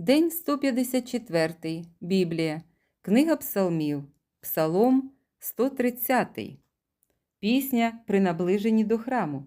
День 154. Біблія. Книга Псалмів. Псалом 130. Пісня при наближенні до храму.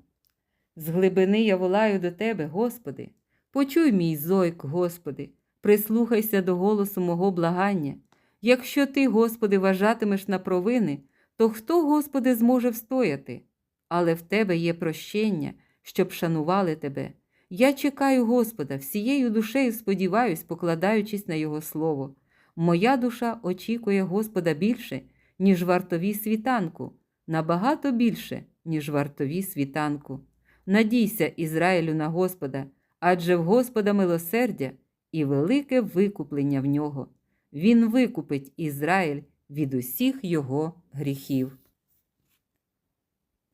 З глибини я волаю до Тебе, Господи. Почуй мій зойк, Господи, прислухайся до голосу мого благання. Якщо Ти, Господи, вважатимеш на провини, то хто, Господи, зможе встояти? Але в Тебе є прощення, щоб шанували Тебе. Я чекаю Господа, всією душею сподіваюсь, покладаючись на Його слово. Моя душа очікує Господа більше, ніж вартові світанку, набагато більше, ніж вартові світанку. Надійся, Ізраїлю, на Господа, адже в Господа милосердя і велике викуплення в нього. Він викупить Ізраїль від усіх його гріхів.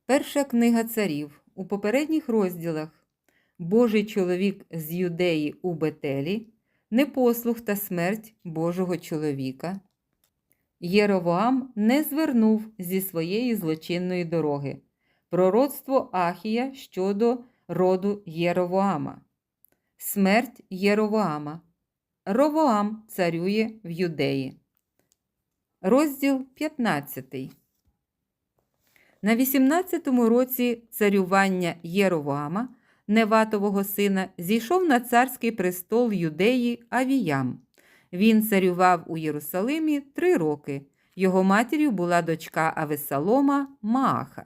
Перша книга царів у попередніх розділах Божий чоловік з юдеї у Бетелі, непослух та смерть Божого чоловіка. Єровоам не звернув зі своєї злочинної дороги. Пророцтво Ахія щодо роду Єровоама. Смерть Єровоама. Ровоам царює в Юдеї. Розділ 15. На 18-му році царювання Єровоама, Неватового сина, зійшов на царський престол Юдеї Авіям. Він царював у Єрусалимі три роки. Його матір'ю була дочка Авесалома Мааха.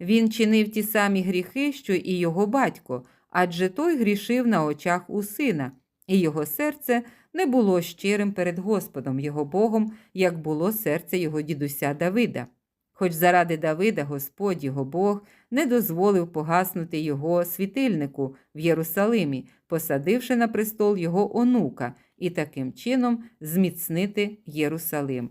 Він чинив ті самі гріхи, що і його батько, адже той грішив на очах у сина, і його серце не було щирим перед Господом, його Богом, як було серце його дідуся Давида. Хоч заради Давида Господь його Бог не дозволив погаснути його світильнику в Єрусалимі, посадивши на престол його онука і таким чином зміцнити Єрусалим.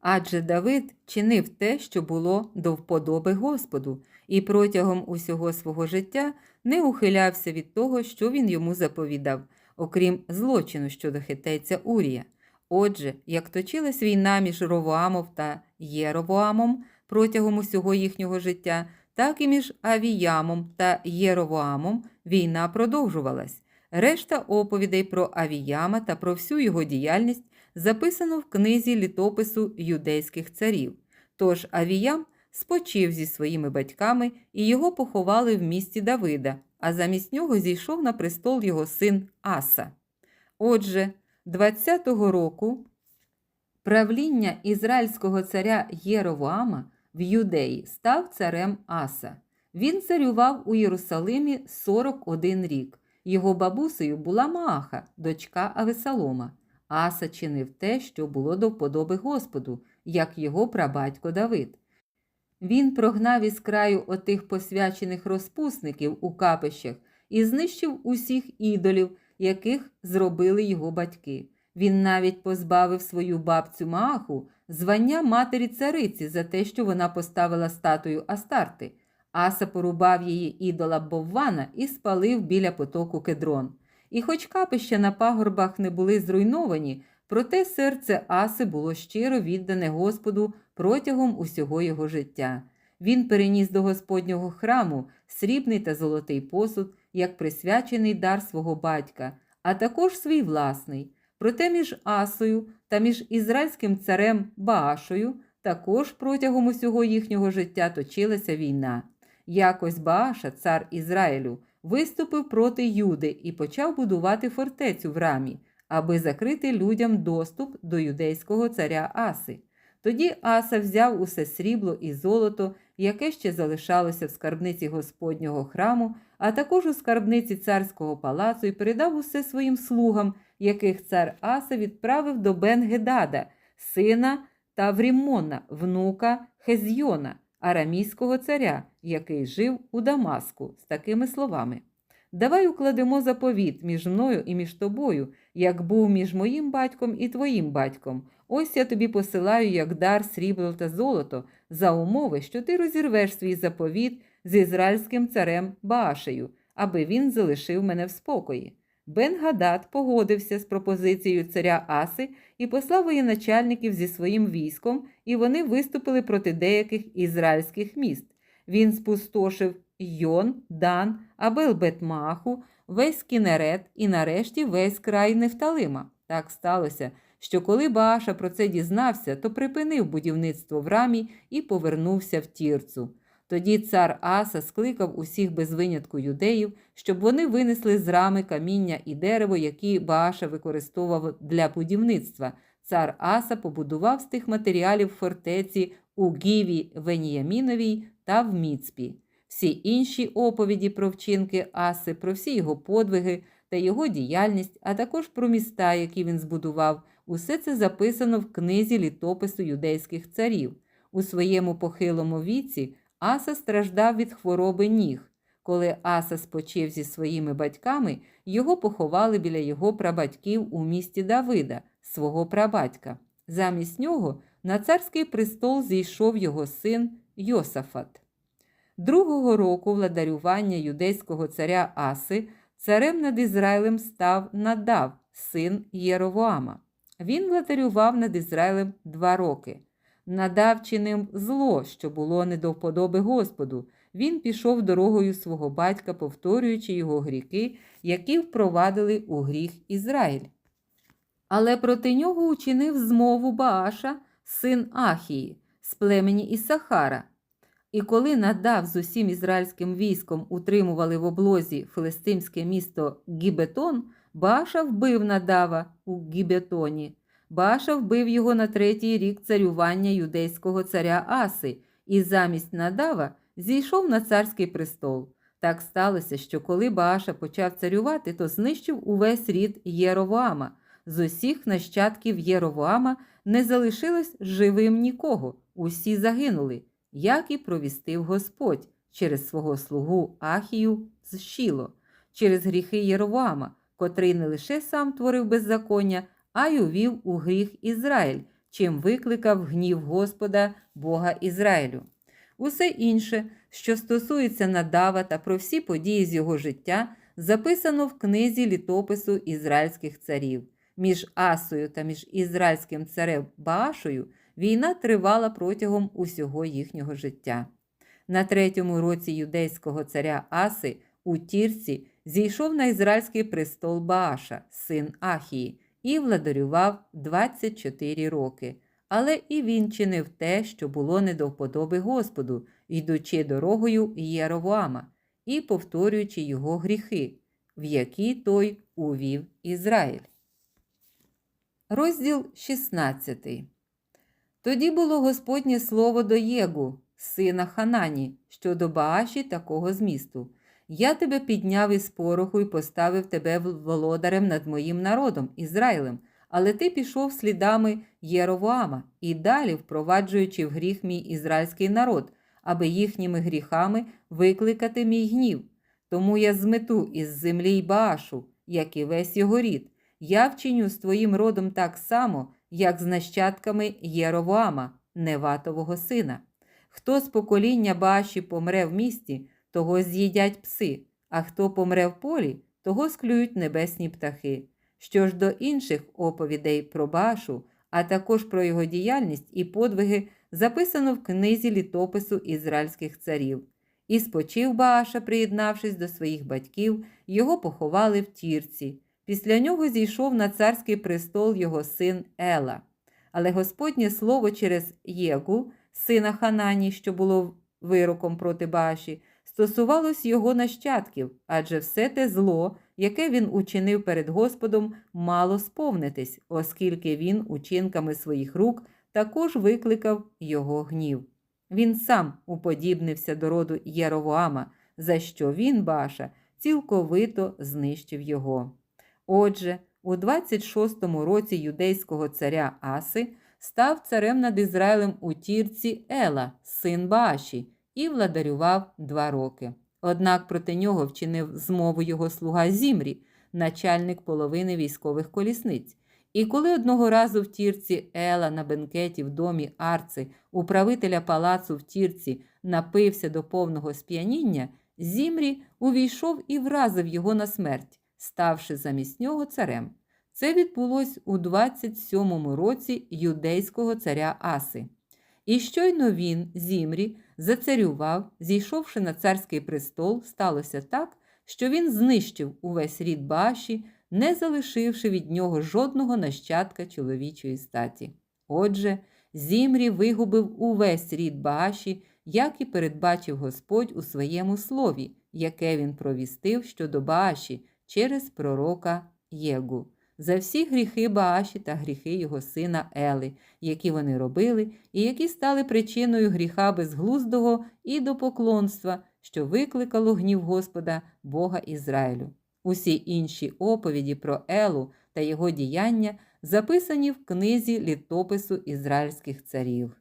Адже Давид чинив те, що було до вподоби Господу, і протягом усього свого життя не ухилявся від того, що він йому заповідав, окрім злочину щодо хитейця Урія. Отже, як точилась війна між Ровоамом та Єровоамом протягом усього їхнього життя, так і між Авіямом та Єровоамом війна продовжувалась. Решта оповідей про Авіяма та про всю його діяльність записано в книзі літопису юдейських царів. Тож Авіям спочив зі своїми батьками і його поховали в місті Давида, а замість нього зійшов на престол його син Аса. Отже, 20-го року правління ізраїльського царя Єровоама в Юдеї став царем Аса. Він царював у Єрусалимі 41 рік. Його бабусею була Мааха, дочка Авесалома. Аса чинив те, що було до вподоби Господу, як його прабатько Давид. Він прогнав із краю отих посвячених розпусників у капищах і знищив усіх ідолів, яких зробили його батьки. Він навіть позбавив свою бабцю Мааху звання матері цариці за те, що вона поставила статую Астарти. Аса порубав її ідола Боввана і спалив біля потоку кедрон. І хоч капища на пагорбах не були зруйновані, проте серце Аси було щиро віддане Господу протягом усього його життя. Він переніс до Господнього храму срібний та золотий посуд, як присвячений дар свого батька, а також свій власний. Проте між Асою та між ізраїльським царем Баашою також протягом усього їхнього життя точилася війна. Якось Бааша, цар Ізраїлю, виступив проти Юди і почав будувати фортецю в рамі, аби закрити людям доступ до юдейського царя Аси. Тоді Аса взяв усе срібло і золото, яке ще залишалося в скарбниці Господнього храму, а також у скарбниці царського палацу і передав усе своїм слугам, яких цар Аса відправив до Бен-Гедада, сина Таврімона, внука Хезйона, арамійського царя, який жив у Дамаску, з такими словами. Давай укладемо заповіт між мною і між тобою, як був між моїм батьком і твоїм батьком. Ось я тобі посилаю як дар срібло та золото, за умови, що ти розірвеш свій заповіт з ізраїльським царем Баашею, аби він залишив мене в спокої. Бен-Гадад погодився з пропозицією царя Аси і послав воєначальників зі своїм військом, і вони виступили проти деяких ізраїльських міст. Він спустошив Йон, Дан, Абел-Бетмаху, весь кінерет і нарешті весь край Нефталима. Так сталося, що коли Бааша про це дізнався, то припинив будівництво в рамі і повернувся в тірцу. Тоді цар Аса скликав усіх без винятку юдеїв, щоб вони винесли з рами каміння і дерево, які Бааша використовував для будівництва. Цар Аса побудував з тих матеріалів фортеці у Гіві Веніяміновій та в Міцпі. Всі інші оповіді про вчинки Аси, про всі його подвиги та його діяльність, а також про міста, які він збудував, усе це записано в книзі літопису юдейських царів. У своєму похилому віці Аса страждав від хвороби ніг. Коли Аса спочив зі своїми батьками, його поховали біля його прабатьків у місті Давида, свого прабатька. Замість нього на царський престол зійшов його син Йосафат. Другого року владарювання юдейського царя Аси царем над Ізраїлем став Надав, син Єровоама. Він владарював над Ізраїлем два роки. Надав чинив зло, що було не до вподоби Господу. Він пішов дорогою свого батька, повторюючи його гріхи, які впровадили у гріх Ізраїль. Але проти нього учинив змову Бааша, син Ахії, з племені Ісахара. І коли надав з усім ізраїльським військом утримували в облозі филистимське місто Гібетон, Бааша вбив надава у Гібетоні. Бааша вбив його на третій рік царювання юдейського царя Аси, і замість надава зійшов на царський престол. Так сталося, що коли Бааша почав царювати, то знищив увесь рід Єровоама. З усіх нащадків Єровоама не залишилось живим нікого, усі загинули, як і провістив Господь через свого слугу Ахію з Шіло, через гріхи Єровоама, котрий не лише сам творив беззаконня, а й увів у гріх Ізраїль, чим викликав гнів Господа, Бога Ізраїлю. Усе інше, що стосується надава та про всі події з його життя, записано в книзі літопису ізраїльських царів. Між Асою та між ізраїльським царем Баашою війна тривала протягом усього їхнього життя. На третьому році юдейського царя Аси у Тірці зійшов на ізраїльський престол Бааша, син Ахії, і владарював 24 роки. Але і він чинив те, що було не до вподоби Господу, йдучи дорогою Єровоама і повторюючи його гріхи, в які той увів Ізраїль. Розділ 16. Тоді було Господнє слово до Єгу, сина Ханані, щодо Бааші такого змісту. Я тебе підняв із пороху і поставив тебе володарем над моїм народом, Ізраїлем, але ти пішов слідами Єровоама і далі, впроваджуючи в гріх мій ізраїльський народ, аби їхніми гріхами викликати мій гнів. Тому я змету із землі й Баашу, як і весь його рід. Я вчиню з твоїм родом так само, як з нащадками Єровоама, Неватового сина. Хто з покоління Бааші помре в місті, того з'їдять пси, а хто помре в полі, того склюють небесні птахи. Що ж до інших оповідей про Баашу, а також про його діяльність і подвиги, записано в книзі літопису ізраїльських царів. І спочив Бааша, приєднавшись до своїх батьків, його поховали в тірці. Після нього зійшов на царський престол його син Ела. Але Господнє слово через Єгу, сина Ханані, що було вироком проти Баші, стосувалось його нащадків, адже все те зло, яке він учинив перед Господом, мало сповнитись, оскільки він учинками своїх рук також викликав його гнів. Він сам уподібнився до роду Єровоама, за що він, Баша, цілковито знищив його. Отже, у 26-му році юдейського царя Аси став царем над Ізраїлем у тірці Ела, син Бааші, і владарював два роки. Однак проти нього вчинив змову його слуга Зімрі, начальник половини військових колісниць. І коли одного разу в тірці Ела на бенкеті в домі Арци, управителя палацу в тірці, напився до повного сп'яніння, Зімрі увійшов і вразив його на смерть ставши замість нього царем. Це відбулось у 27-му році юдейського царя Аси. І щойно він, Зімрі, зацарював, зійшовши на царський престол, сталося так, що він знищив увесь рід Бааші, не залишивши від нього жодного нащадка чоловічої статі. Отже, Зімрі вигубив увесь рід Бааші, як і передбачив Господь у своєму слові, яке він провістив щодо Бааші через пророка Єгу. За всі гріхи Бааші та гріхи його сина Ели, які вони робили, і які стали причиною гріха безглуздого і до поклонства, що викликало гнів Господа, Бога Ізраїлю. Усі інші оповіді про Елу та його діяння записані в книзі літопису ізраїльських царів.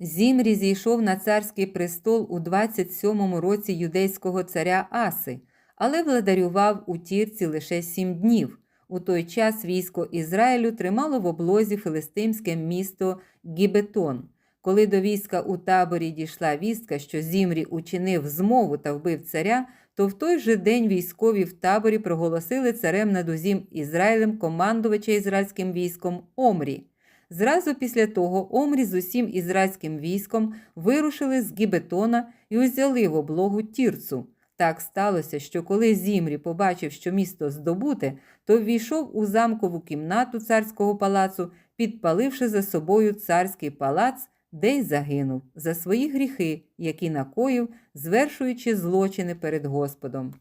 Зімрі зійшов на царський престол у 27-му році юдейського царя Аси, але владарював у тірці лише сім днів. У той час військо Ізраїлю тримало в облозі филистимське місто Гібетон. Коли до війська у таборі дійшла вістка, що Зімрі учинив змову та вбив царя, то в той же день військові в таборі проголосили царем над усім Ізраїлем командувача ізраїльським військом Омрі. Зразу після того Омрі з усім ізраїльським військом вирушили з Гібетона і узяли в облогу тірцу. Так сталося, що коли Зімрі побачив, що місто здобуте, то ввійшов у замкову кімнату царського палацу, підпаливши за собою царський палац, де й загинув за свої гріхи, які накоїв, звершуючи злочини перед Господом.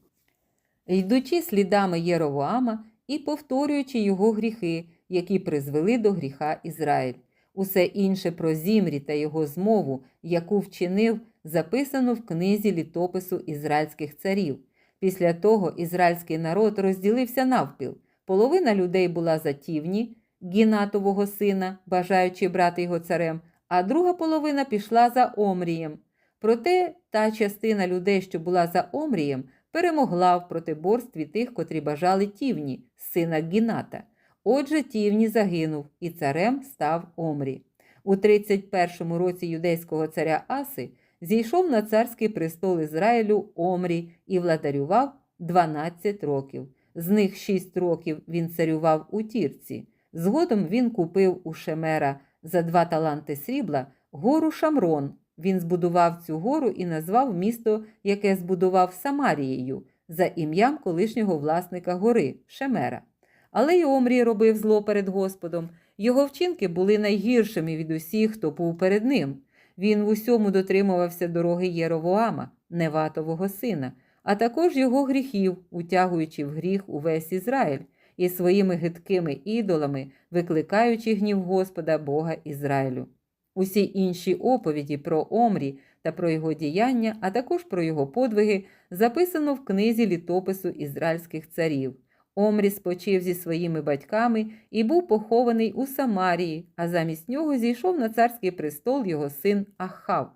Йдучи слідами Єровоама і повторюючи його гріхи, які призвели до гріха Ізраїль. Усе інше про Зімрі та його змову, яку вчинив, записано в книзі літопису ізраїльських царів. Після того ізраїльський народ розділився навпіл. Половина людей була за Тівні, Гінатового сина, бажаючи брати його царем, а друга половина пішла за Омрієм. Проте та частина людей, що була за Омрієм, перемогла в протиборстві тих, котрі бажали Тівні, сина Гіната. Отже, Тівні загинув, і царем став Омрі. У 31-му році юдейського царя Аси зійшов на царський престол Ізраїлю Омрі і владарював 12 років. З них 6 років він царював у Тірці. Згодом він купив у Шемера за два таланти срібла гору Шамрон. Він збудував цю гору і назвав місто, яке збудував Самарією, за ім'ям колишнього власника гори Шемера. Але й Омрій робив зло перед Господом. Його вчинки були найгіршими від усіх, хто був перед ним. Він в усьому дотримувався дороги Єровоама, Неватового сина, а також його гріхів, утягуючи в гріх увесь Ізраїль, і своїми гидкими ідолами, викликаючи гнів Господа Бога Ізраїлю. Усі інші оповіді про Омрі та про його діяння, а також про його подвиги, записано в книзі літопису ізраїльських царів. Омрі спочив зі своїми батьками і був похований у Самарії, а замість нього зійшов на царський престол його син Ахав.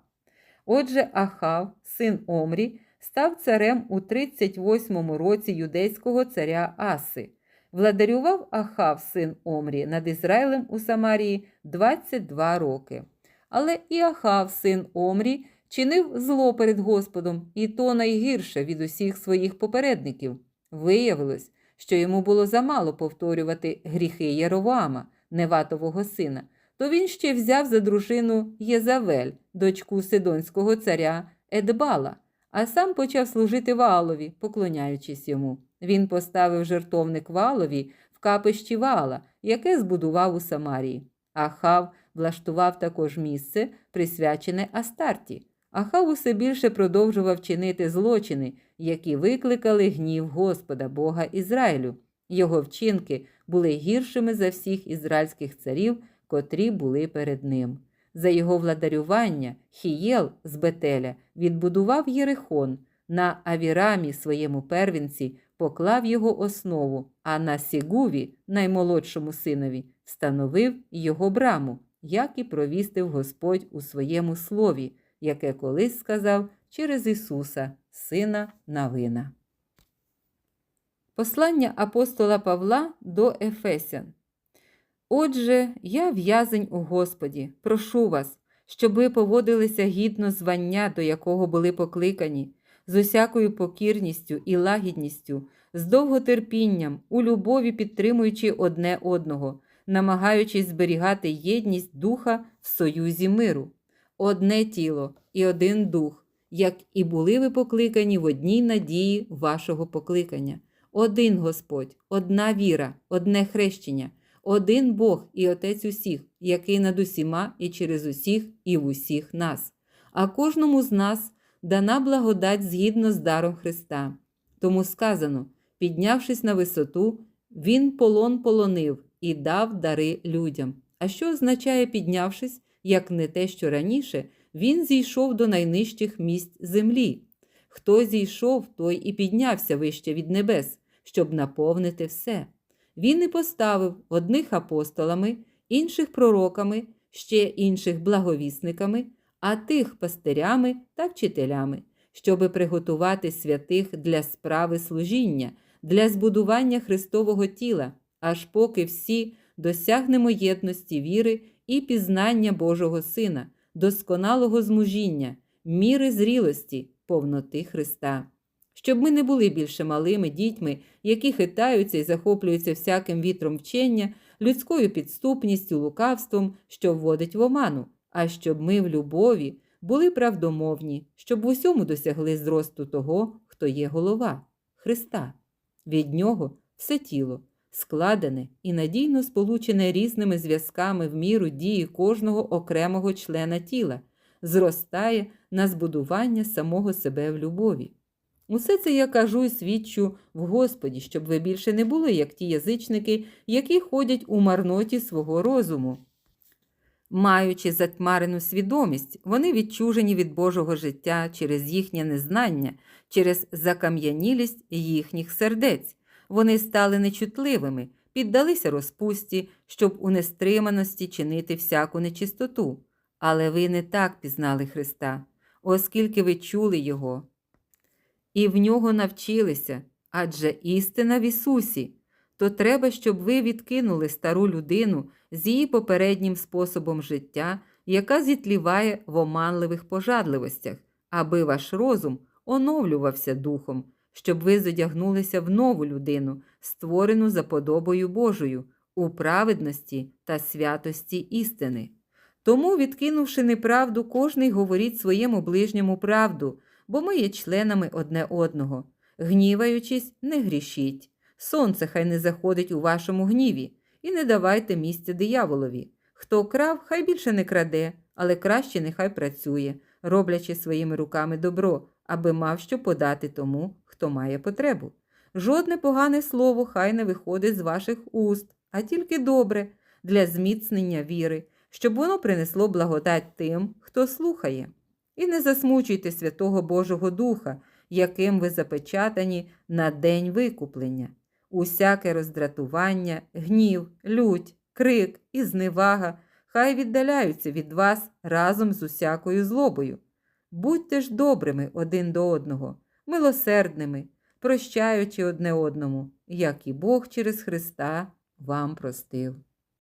Отже, Ахав, син Омрі, став царем у 38-му році юдейського царя Аси. Владарював Ахав, син Омрі, над Ізраїлем у Самарії 22 роки. Але і Ахав, син Омрі, чинив зло перед Господом, і то найгірше від усіх своїх попередників. Виявилось, що йому було замало повторювати гріхи Єровама, Неватового сина, то він ще взяв за дружину Єзавель, дочку Сидонського царя Едбала, а сам почав служити Ваалові, поклоняючись йому. Він поставив жертовник Ваалові в капищі Ваала, яке збудував у Самарії. Ахав влаштував також місце, присвячене Астарті. Ахав усе більше продовжував чинити злочини, які викликали гнів Господа Бога Ізраїлю. Його вчинки були гіршими за всіх ізраїльських царів, котрі були перед ним. За його владарювання Хієл з Бетеля відбудував Єрихон, на Авірамі, своєму первінці, поклав його основу, а на Сігуві, наймолодшому синові, встановив його браму, як і провістив Господь у своєму слові, яке колись сказав через Ісуса, Сина Навина. Послання апостола Павла до Ефесян. Отже, я в'язень у Господі, прошу вас, щоб ви поводилися гідно звання, до якого були покликані, з усякою покірністю і лагідністю, з довготерпінням, у любові підтримуючи одне одного, намагаючись зберігати єдність духа в союзі миру, одне тіло і один дух, як і були ви покликані в одній надії вашого покликання. Один Господь, одна віра, одне хрещення, один Бог і Отець усіх, який над усіма і через усіх, і в усіх нас. А кожному з нас дана благодать згідно з даром Христа. Тому сказано: піднявшись на висоту, Він полон полонив і дав дари людям. А що означає піднявшись, як не те, що раніше, він зійшов до найнижчих місць землі. Хто зійшов, той і піднявся вище від небес, щоб наповнити все. Він і поставив одних апостолами, інших пророками, ще інших благовісниками, а тих пастирями та вчителями, щоби приготувати святих для справи служіння, для збудування Христового тіла, аж поки всі досягнемо єдності віри і пізнання Божого Сина, досконалого змужіння, міри зрілості, повноти Христа. Щоб ми не були більше малими дітьми, які хитаються і захоплюються всяким вітром вчення, людською підступністю, лукавством, що вводить в оману, а щоб ми в любові були правдомовні, щоб в усьому досягли зросту того, хто є голова Христа. Від нього все тіло, складене і надійно сполучене різними зв'язками в міру дії кожного окремого члена тіла, зростає на збудування самого себе в любові. Усе це я кажу і свідчу в Господі, щоб ви більше не були, як ті язичники, які ходять у марноті свого розуму. Маючи затьмарену свідомість, вони відчужені від Божого життя через їхнє незнання, через закам'янілість їхніх сердець. Вони стали нечутливими, піддалися розпусті, щоб у нестриманості чинити всяку нечистоту. Але ви не так пізнали Христа, оскільки ви чули Його. І в нього навчилися, адже істина в Ісусі, то треба, щоб ви відкинули стару людину з її попереднім способом життя, яка зітліває в оманливих пожадливостях, аби ваш розум оновлювався духом, щоб ви зодягнулися в нову людину, створену за подобою Божою, у праведності та святості істини. Тому, відкинувши неправду, кожний говоріть своєму ближньому правду, бо ми є членами одне одного. Гніваючись, не грішіть. Сонце хай не заходить у вашому гніві, і не давайте місця дияволові. Хто крав, хай більше не краде, але краще нехай працює, роблячи своїми руками добро, аби мав що подати тому, хто має потребу. Жодне погане слово хай не виходить з ваших уст, а тільки добре для зміцнення віри, щоб воно принесло благодать тим, хто слухає. І не засмучуйте Святого Божого Духа, яким ви запечатані на день викуплення. Усяке роздратування, гнів, лють, крик і зневага хай віддаляються від вас разом з усякою злобою. Будьте ж добрими один до одного, милосердними, прощаючи одне одному, як і Бог через Христа вам простив.